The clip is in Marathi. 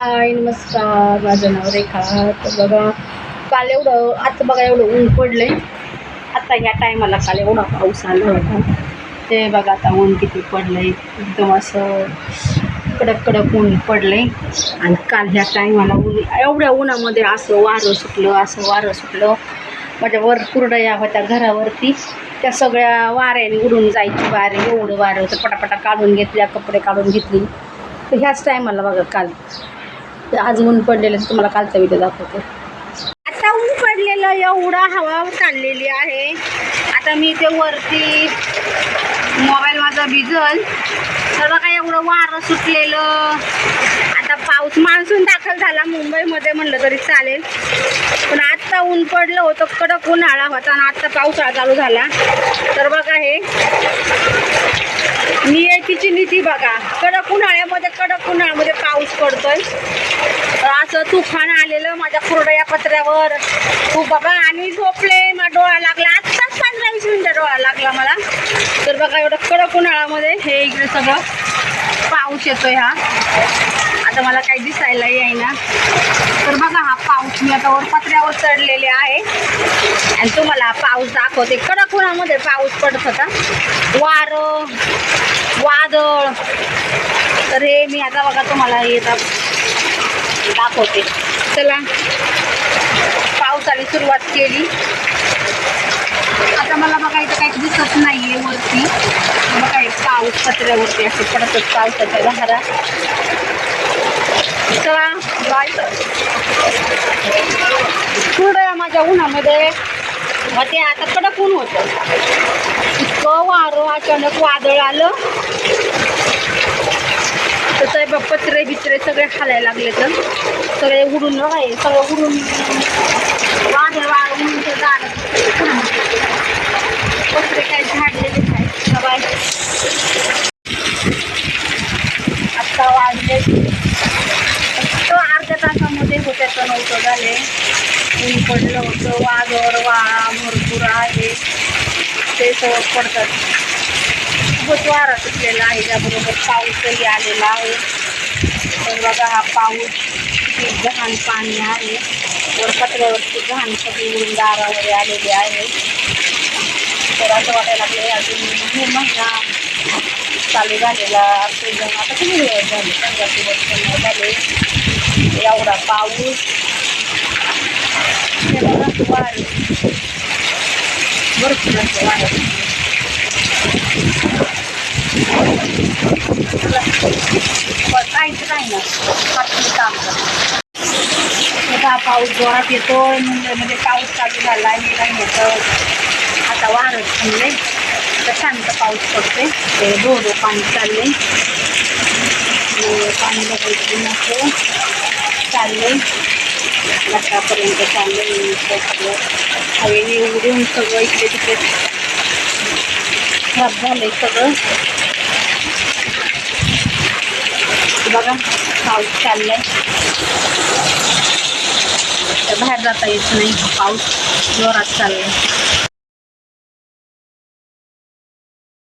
हाय नमस्कार. माझं नाव रेखा. तर बघा काल एवढं आता बघा एवढं ऊन पडलंय. आता ह्या टायमाला काल एवढा पाऊस आला होता. ते बघा आता ऊन किती पडलंय. एकदम असं कडक कडक ऊन पडलंय. आणि काल ह्या टायमाला ऊन एवढ्या उन्हामध्ये असं वारं सुटलं असं वारं सुटलं. माझ्या वर कुरडया होत्या घरावरती. त्या सगळ्या वाऱ्याने उडून जायची वारे. एवढं वारं होतं. पटापटा काढून घेतल्या कपडे काढून घेतली. तर ह्याच टायमाला बघा काल आज ऊन पडलेलं तुम्हाला कालचा व्हिडिओ दाखवते. आता ऊन पडलेलं एवढा हवा चाललेली आहे. आता मी ते वरती मोबाईल माझा भिजल. तर बघा एवढं वारं सुटलेलं. आता पाऊस मान्सून दाखल झाला मुंबईमध्ये म्हणलं तरी चालेल. पण आत्ता ऊन पडलं होतं कडक उन्हाळा होता आणि आत्ता पावसाळा चालू झाला. तर बघा हे. शेतीची नीती बघा. कडक उन्हाळ्यामध्ये कडक उन्हाळ्यामध्ये पाऊस पडतोय. असं तुफान आलेलं माझ्या कुरडया पत्र्यावर. तू बघा आणि झोपले मला डोळा लागला. आत्ताच पंधरा वीस मिनिटं डोळा लागला मला. तर बघा एवढं कडक उन्हाळ्यामध्ये हे इकडे सगळं पाऊस येतोय हा. आता मला काही दिसायला येईना. तर बघा हा पाऊस मी आता वर पत्र्यावर चढलेले आहे. आणि तुम्हाला पाऊस दाखवते. कडक उन्हामध्ये पाऊस पडत होता. वारं वादळ. तर हे मी आता बघा तुम्हाला येतात दाखवते. चला. पावसाने सुरुवात केली. आता मला बघा इथं काही दिसत नाहीये वरती. बघा एक पाऊस पत्र्यावरती असे पडतच पावसाच्या घरा. चला बाय थोडं माझ्या उन्हामध्ये. मग ते आता कडक ऊन होतं. इतकं वारं अचानक वादळ आलं. तसं बघ पत्रे बित्रे सगळे हालायला लागले तर. सगळे उडून राहाय सगळं उडून. वादळ वाळून ते झालं. पत्रे काय झाडलेले काय बाय आत्ता वाजले तो अर्ध्या तासामध्ये होत्या तर नव्हतं झाले. ऊन पडलं होतं वादळ वाळा भरपूर आहे. ते सगळं पडतात. खूपच वारा सुटलेला आहे त्याबरोबर पाऊसही आलेला आहे. तर बघा हा पाऊस किती गहाण पाणी आहे. वर पत्र्यावरची घाण सगळी उडून दारावर आलेली आहे. तर असं वाटायला लागलं अजून महिना चालू झालेला असेल आता किती दिवस झाले? पंधरा दिवस झाले. एवढा पाऊस. हे बघा वारं भरपूर असं वारं काहीच नाही ना हातून काम करतो आता पाऊस जोरात येतोय मुंबईमध्ये पाऊस चालू झाला आहे नाही येतं आता वारं थांबले तर शांत पाऊस पडते ते धोधो पाणी चालले पाणी बघायचं नको चालले आतापर्यंत चांगलं सगळं. हवेने उघडून सगळं इकडे तिकडे खराब झालंय सगळं. बघा पाऊस चाललाय. तर बाहेर जाता येत नाही पाऊस जोरात चाललाय.